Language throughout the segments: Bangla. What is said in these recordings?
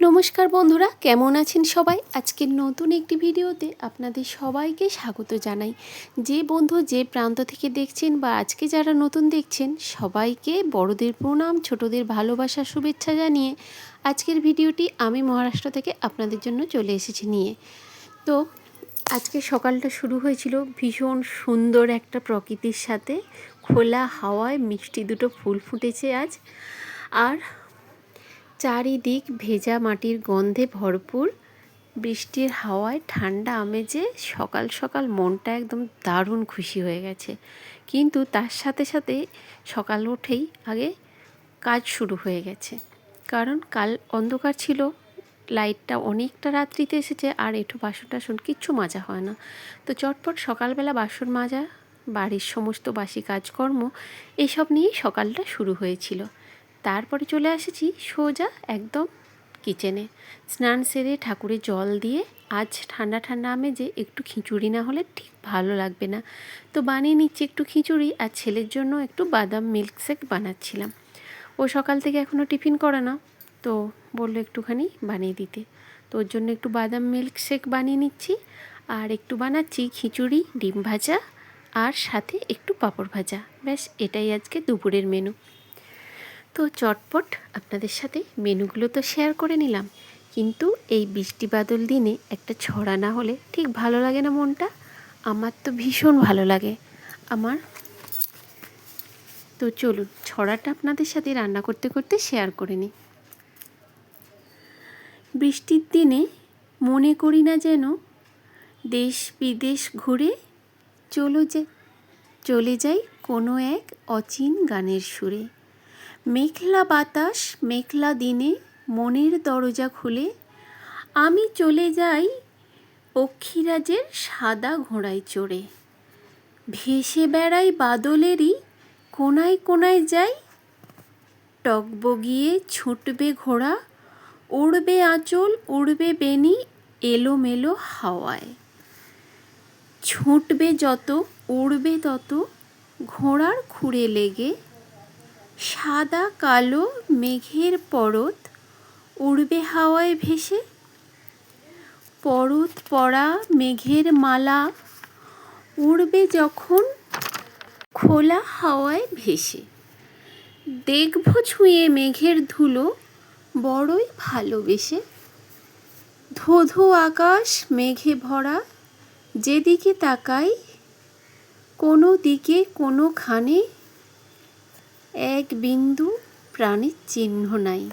নমস্কার বন্ধুরা, কেমন আছেন সবাই? আজকের নতুন একটি ভিডিওতে আপনাদের সবাইকে স্বাগত জানাই। যে বন্ধু যে প্রান্ত থেকে দেখছেন বা আজকে যারা নতুন দেখছেন, সবাইকে বড়দের প্রণাম, ছোটদের ভালোবাসা, শুভেচ্ছা জানিয়ে আজকের ভিডিওটি আমি মহারাষ্ট্র থেকে আপনাদের জন্য চলে এসেছি নিয়ে। তো, আজকে সকালটা শুরু হয়েছিল ভীষণ সুন্দর একটা প্রকৃতির সাথে। খোলা হাওয়ায় মিষ্টি দুটো ফুল ফুটেছে আজ। আর চারিদিক ভেজা মাটির গন্ধে ভরপুর। বৃষ্টির হাওয়ায় ঠান্ডা আমেজে সকাল সকাল মনটা একদম দারুণ খুশি হয়ে গেছে। কিন্তু তার সাথে সাথে সকাল উঠেই আগে কাজ শুরু হয়ে গেছে। কারণ কাল অন্ধকার ছিল, লাইটটা অনেকটা রাত্রিতে এসেছে আর একটু বাসন টাসন কিচ্ছু মাজা হয় না। তো চটপট সকালবেলা বাসন মাজা, বাড়ির সমস্ত বাসি কাজকর্ম, এসব নিয়েই সকালটা শুরু হয়েছিল। তারপরে চলে এসেছি সোজা একদম কিচেনে। স্নান সেরে ঠাকুরে জল দিয়ে আজ ঠান্ডা ঠান্ডা আমে যে একটু খিচুড়ি না হলে ঠিক ভালো লাগবে না। তো বানিয়ে নিচ্ছি একটু খিচুড়ি আর ছেলের জন্য একটু বাদাম মিল্ক শেক বানাচ্ছিলাম। ও সকাল থেকে এখনও টিফিন করে না, তো বলল একটুখানি বানিয়ে দিতে। তো ওর জন্য একটু বাদাম মিল্ক শেক বানিয়ে নিচ্ছি আর একটু বানাচ্ছি খিচুড়ি, ডিম ভাজা আর সাথে একটু পাঁপড় ভাজা। ব্যাস, এটাই আজকে দুপুরের মেনু তো চটপট আপনাদের সাথে মেনুগুলো তো শেয়ার করে নিলাম। কিন্তু এই বৃষ্টি বাদল দিনে একটা ছড়া না হলে ঠিক ভালো লাগে না মনটা? আমার তো ভীষণ ভালো লাগে। আমার তো চলুন, ছড়াটা আপনাদের সাথে রান্না করতে করতে শেয়ার করে নিই। বৃষ্টির দিনে মনে করি না যেন দেশ বিদেশ ঘুরে চলো যে, চলে যাই কোনো এক অচিন গানের সুরে। মেঘলা বাতাস, মেঘলা দিনে মনের দরজা খুলে। আমি চলে যাই পক্ষীরাজের সাদা ঘোড়ায় চড়ে। ভেসে বেড়াই বাদলেরই, কোনায় কোনায় যাই। টকবগিয়ে ছুটবে ঘোড়া, উড়বে আঁচল, উড়বে বেনি এলোমেলো হাওয়ায়। ছুটবে যত, উড়বে তত, ঘোড়ার খুঁড়ে লেগে সাদা, কালো, মেঘের পরত উড়বে হাওয়ায় ভেসে। পরত পড়া মেঘের মালা উড়বে যখন খোলা হাওয়ায় ভেসে। দেখব ছুঁয়ে মেঘের ধুলো বড়ই ভালোবেসে। ধোধো আকাশ মেঘে ভরা, যেদিকে তাকাই কোনো দিকে কোনোখানে এক বিন্দু প্রাণের চিহ্ন নাই।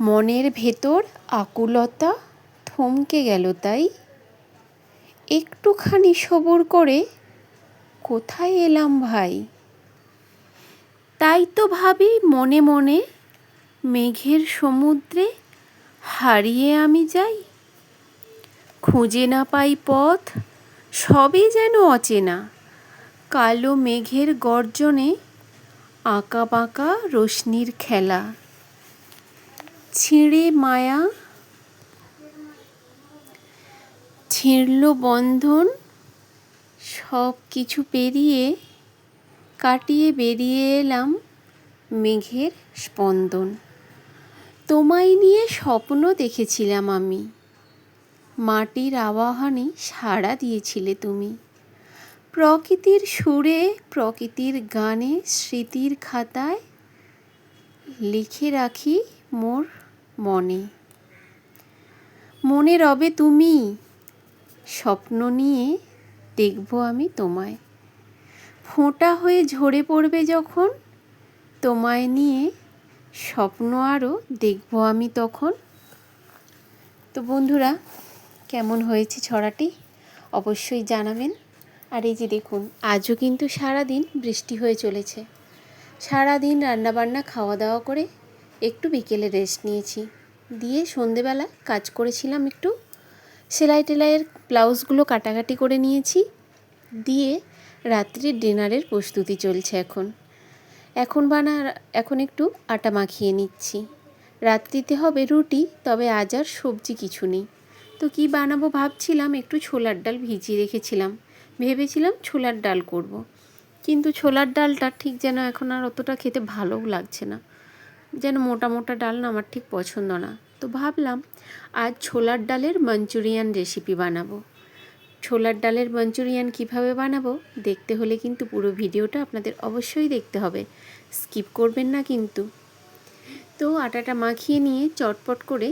মনের ভেতর আকুলতা থমকে গেল তাই। একটুখানি সবর করে কোথায় এলাম ভাই? তাই তো ভাবি মনে মনে মেঘের সমুদ্রে হারিয়ে আমি যাই। খুঁজে না পাই পথ, সবই যেন অচেনা। কালো মেঘের গর্জনে আঁকা বাঁকা রশ্মির খেলা। ছিঁড়ে মায়া, ছিঁড়ল বন্ধন সব কিছু পেরিয়ে কাটিয়ে বেরিয়ে এলাম মেঘের স্পন্দন। তোমায় নিয়ে স্বপ্ন দেখেছিলাম আমি। মাটির আবাহনে সাড়া দিয়েছিলে তুমি। প্রকৃতির সুরে, প্রকৃতির গানে, স্মৃতির খাতায় লিখে রাখি মোর মনে। মনে রবে তুমি, স্বপ্ন নিয়ে দেখব আমি তোমায়। ফোঁটা হয়ে ঝরে পড়বে যখন, তোমায় নিয়ে স্বপ্ন আরও দেখব আমি তখন। তো বন্ধুরা, কেমন হয়েছে ছড়াটি? অবশ্যই জানাবেন। আর এই যে দেখুন, আজও কিন্তু সারাদিন বৃষ্টি হয়ে চলেছে। সারাদিন রান্নাবান্না খাওয়া দাওয়া করে একটু বিকেলে রেস্ট নিয়েছি। দিয়ে সন্ধেবেলা কাজ করেছিলাম একটু। সেলাই টেলাইয়ের ব্লাউজগুলো কাটাকাটি করে নিয়েছি। দিয়ে রাত্রির ডিনারের প্রস্তুতি চলছে এখন। এখন বানা, এখন একটু আটা মাখিয়ে নিচ্ছি। রাত্রিতে হবে রুটি, তবে আজ আর সবজি কিছু নেই। তো কি বানাবো ভাবছিলাম, একটু ছোলার ডাল ভিজিয়ে রেখেছিলাম। ভেবেছিলাম ছোলার ডাল করব। কিন্তু ছোলার ডালটা ঠিক যেন এখন আর অতটা খেতে ভালোও লাগছে না। যেন মোটা মোটা ডাল না আমার ঠিক পছন্দ না। তো ভাবলাম আজ ছোলার ডালের মাঞ্চুরিয়ান রেসিপি বানাবো। ছোলার ডালের মাঞ্চুরিয়ান কীভাবে বানাবো দেখতে হলে কিন্তু পুরো ভিডিওটা আপনাদের অবশ্যই দেখতে হবে। স্কিপ করবেন না কিন্তু। তো আটাটা মাখিয়ে নিয়ে চটপট করে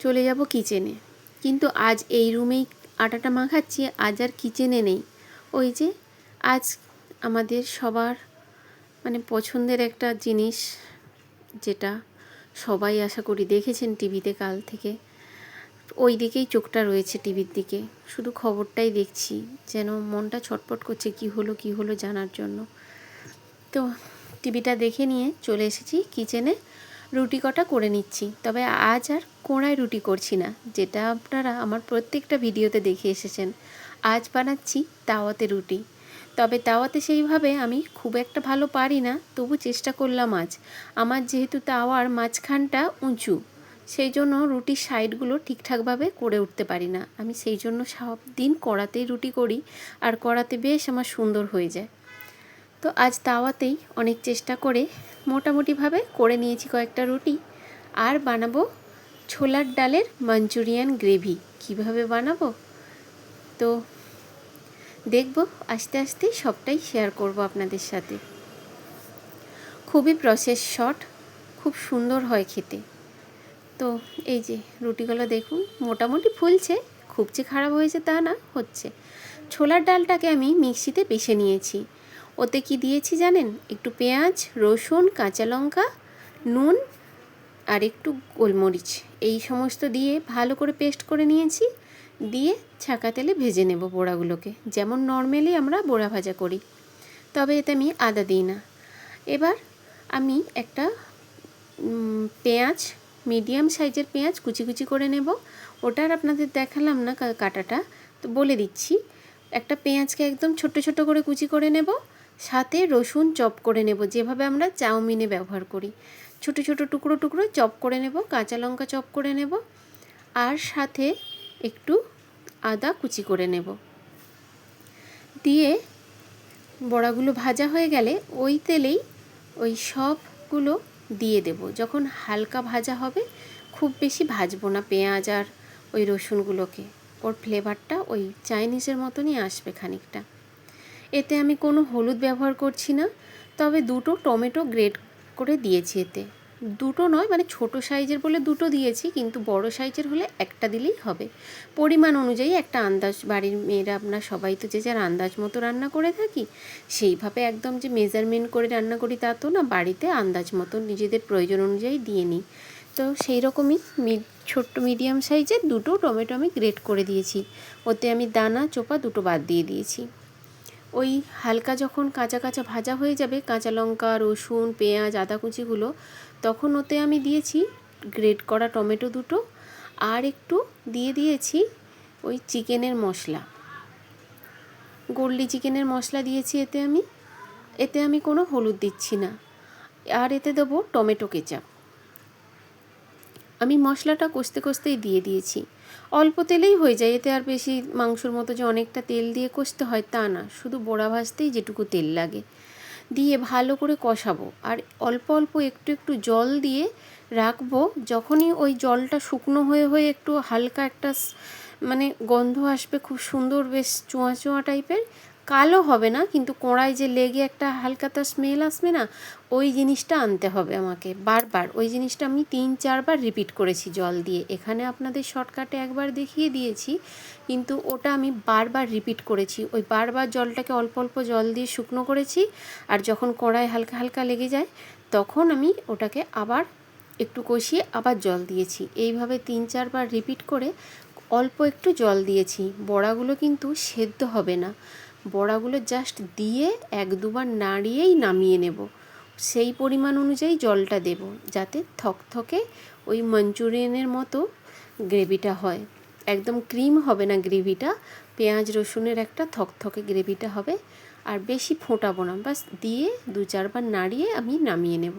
চলে যাব কিচেনে। কিন্তু আজ এই রুমেই আটাটা মাখাচ্ছি, আজ আর কিচেনে নেই। ওই যে, আজ আমাদের সবার মানে পছন্দের একটা জিনিস যেটা সবাই আশা করি দেখেছেন টিভিতে কাল থেকে। ওই দিকেই চোখটা রয়েছে টিভির দিকে। শুধু খবরটাই দেখছি, যেন মনটা ছটপট করছে কি হলো কি হলো জানার জন্য। তো টিভিটা দেখে নিয়ে চলে এসেছি কিচেনে রুটি কটা করে নিচ্ছি। তবে আজ আর কোড়ায় রুটি করছি না, যেটা আপনারা আমার প্রত্যেকটা ভিডিওতে দেখে এসেছেন। আজ বানাচ্ছি তাওয়াতে রুটি। তবে তাওয়াতে সেইভাবে আমি খুব একটা ভালো পারি না, তবু চেষ্টা করলাম আজ। আমার যেহেতু তাওয়ার মাঝখানটা উঁচু সেই জন্য রুটির সাইডগুলো ঠিকঠাকভাবে করে উঠতে পারি না। আমি সেই জন্য সব দিন কড়াতেই রুটি করি, আর কড়াতে বেশ আমার সুন্দর হয়ে যায়। তো আজ তাওয়াতেই অনেক চেষ্টা করে মোটামুটিভাবে করে নিয়েছি কয়েকটা রুটি। আর বানাবো ছোলার ডালের মাঞ্চুরিয়ান গ্রেভি। কীভাবে বানাবো? তো দেখব, আস্তে আস্তে সবটাই শেয়ার করব আপনাদের সাথে। খুবই প্রসেস শর্ট খুব সুন্দর হয় খেতে। তো এই যে রুটিগুলো দেখুন, মোটামুটি ফুলছে, খুব যে খারাপ হয়েছে তা না, হচ্ছে। ছোলার ডালটাকে আমি মিক্সিতে পিষে নিয়েছি। ওতে কি দিয়েছি জানেন? একটু পেঁয়াজ, রসুন, কাঁচা লঙ্কা, নুন আর একটু গোলমরিচ। এই সমস্ত দিয়ে ভালো করে পেস্ট করে নিয়েছি। দিয়ে ছাকা তেলে ভেজে নেব বোড়াগুলোকে। যেমন নর্মালি আমরা বোড়া ভাজা করি। তবে এতে আমি আদা দিই না। এবার আমি একটা পেঁয়াজ, মিডিয়াম সাইজের পেঁয়াজ কুচি কুচি করে নেব। ওটার আপনাদের দেখালাম না কাটাটা। তো বলে দিচ্ছি, একটা পেঁয়াজকে একদম ছোট ছোট করে কুচি করে নেব। সাথে রসুন চপ করে নেব, যেভাবে আমরা চাউমিনে ব্যবহার করি। ছোট ছোট, টুকরো টুকরো চপ করে নেব, কাঁচা লঙ্কা চপ করে নেব, আর সাথে একটু আদা কুচি করে নেব। দিয়ে বড়াগুলো ভাজা হয়ে গেলে ওই তেলেই ওই সবগুলো দিয়ে দেব। যখন হালকা ভাজা হবে, খুব বেশি ভাজবো না পেঁয়াজ আর ওই রসুনগুলোকে। ওর ফ্লেভারটা ওই চাইনিজের মতনই আসবে খানিকটা। এতে আমি কোনো হলুদ ব্যবহার করছি না, তবে দুটো টমেটো গ্রেট করে দিয়েছি এতে। দুটো নয় মানে ছোট সাইজের বলে দুটো দিয়েছি, কিন্তু বড় সাইজের হলে একটা দিলেই হবে। পরিমাণ অনুযায়ী একটা আন্দাজ, বাড়ির মেয়েরা আপনার সবাই তো যে যার আন্দাজ মতো রান্না করে থাকি, সেইভাবে একদম যে মেজারমেন্ট করে রান্না করি তা তো না, বাড়িতে আন্দাজ মতো নিজেদের প্রয়োজন অনুযায়ী দিয়ে নিই। তো সেই রকমই ছোট্ট মিডিয়াম সাইজের দুটো টমেটো আমি গ্রেট করে দিয়েছি। ওতে আমি দানা, চোপা দুটো বাদ দিয়ে দিয়েছি। ওই হালকা যখন কাঁচা কাঁচা ভাজা হয়ে যাবে, কাঁচা লঙ্কা, রসুন, পেঁয়াজ আদা কুচিগুলো তখন ওতে আমি দিয়েছি গ্রেট করা টমেটো দুটো আর একটু দিয়ে দিয়েছি ওই চিকেনের মশলা। গোল্ডি চিকেনের মশলা দিয়েছি এতে আমি। এতে আমি কোনো হলুদ দিচ্ছি না। আর এতে দেবো টমেটো কেচাপ। আমি মশলাটা কষতে কষতেই দিয়ে দিয়েছি। অল্প তেলেই হয়ে যায়। এতে আর বেশি মাংসর মতো যে অনেকটা তেল দিয়ে কষতে হয় তা না। শুধু বড়া ভাজতেই যেটুকু তেল লাগে। দিয়ে ভালো করে কষাবো। আর অল্প অল্প একটু একটু জল দিয়ে রাখব। যখনই ওই জলটা শুকনো হয়ে হয়ে একটু হালকা একটা মানে গন্ধ আসবে, খুব সুন্দর বেশ চোঁয়া চোঁয়া টাইপের কালো হবে না, কিন্তু কোড়ায় যে লেগে একটা হালকা তার স্মেল আসবে না, ওই জিনিসটা আনতে হবে আমাকে। বারবার ওই জিনিসটা আমি তিন, চারবার রিপিট করেছি জল দিয়ে। এখানে আপনাদের শর্টকাটে একবার দেখিয়ে দিয়েছি, কিন্তু ওটা আমি বারবার রিপিট করেছি। ওই বারবার জলটাকে অল্প অল্প জল দিয়ে শুকনো করেছি, আর যখন কড়ায় হালকা হালকা লেগে যায়, তখন আমি ওটাকে আবার একটু কষিয়ে আবার জল দিয়েছি। এইভাবে তিন, চারবার রিপিট করে অল্প একটু জল দিয়েছি। বড়াগুলো কিন্তু সেদ্ধ হবে না। বড়াগুলো জাস্ট দিয়ে এক দুবার নাড়িয়েই নামিয়ে নেব। সেই পরিমাণ অনুযায়ী জলটা দেব যাতে থকথকে ওই মাঞ্চুরিয়ানের মতো গ্রেভিটা হয়। একদম ক্রিম হবে না গ্রেভিটা, পেঁয়াজ রসুনের একটা থকথকে গ্রেভিটা হবে। আর বেশি ফোটাবো না, বাস দিয়ে দু চারবার নাড়িয়ে আমি নামিয়ে নেব।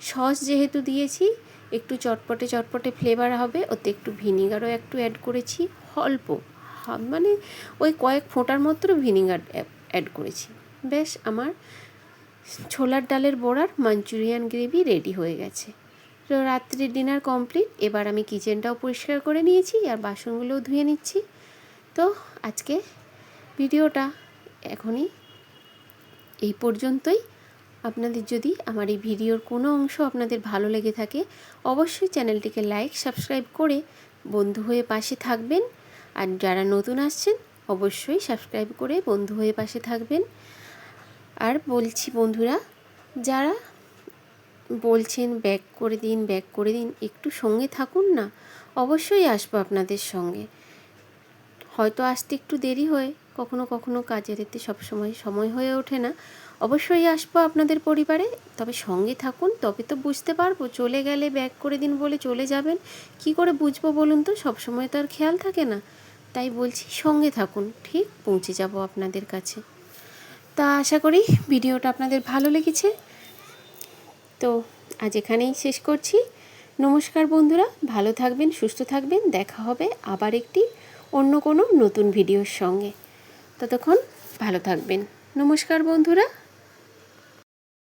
সস যেহেতু দিয়েছি, একটু চটপটে চটপটে ফ্লেভার হবে, ওতে একটু ভিনিগারও একটু অ্যাড করেছি, অল্প। মানে ওই কয়েক ফোঁটার মাত্র ভিনিগার অ্যাড করেছি। বেশ, আমার ছোলার ডালের বড়ার মাঞ্চুরিয়ান গ্রেভি রেডি হয়ে গেছে। তো রাত্রির ডিনার কমপ্লিট এবার আমি কিচেনটাও পরিষ্কার করে নিয়েছি আর বাসনগুলোও ধুয়ে নিচ্ছি। তো আজকে ভিডিওটা এখনই এই পর্যন্তই। আপনাদের যদি আমার এই ভিডিওর কোনো অংশ আপনাদের ভালো লেগে থাকে, অবশ্যই চ্যানেলটিকে লাইক সাবস্ক্রাইব করে বন্ধু হয়ে পাশে থাকবেন। আর যারা নতুন আসছেন, অবশ্যই সাবস্ক্রাইব করে বন্ধু হয়ে পাশে থাকবেন। আর বলছি বন্ধুরা, যারা বলছেন ব্যাক করে দিন ব্যাক করে দিন, একটু সঙ্গে থাকুন না, অবশ্যই আসব আপনাদের সঙ্গে। হয়তো আসতে একটু দেরি হয়, কখনো কখনো কাজের এতে সবসময় সময় হয়ে ওঠে না। অবশ্যই আসব আপনাদের পরিবারে, তবে সঙ্গে থাকুন, তবে তো বুঝতে পারব, চলে গেলে ব্যাক করে দিন বলে চলে যাবেন। কি করে বুঝব বলুন তো? সবসময় তো আর খেয়াল থাকে না। তাই বলছি সঙ্গে থাকুন, ঠিক? পৌঁছে যাব আপনাদের কাছে। তা আশা করি ভিডিওটা আপনাদের ভালো লেগেছে। তো আজ এখানেই শেষ করছি। নমস্কার বন্ধুরা, ভালো থাকবেন, সুস্থ থাকবেন। দেখা হবে আবার একটি অন্য কোনো নতুন ভিডিওর সঙ্গে। ততক্ষণ ভালো থাকবেন। নমস্কার বন্ধুরা।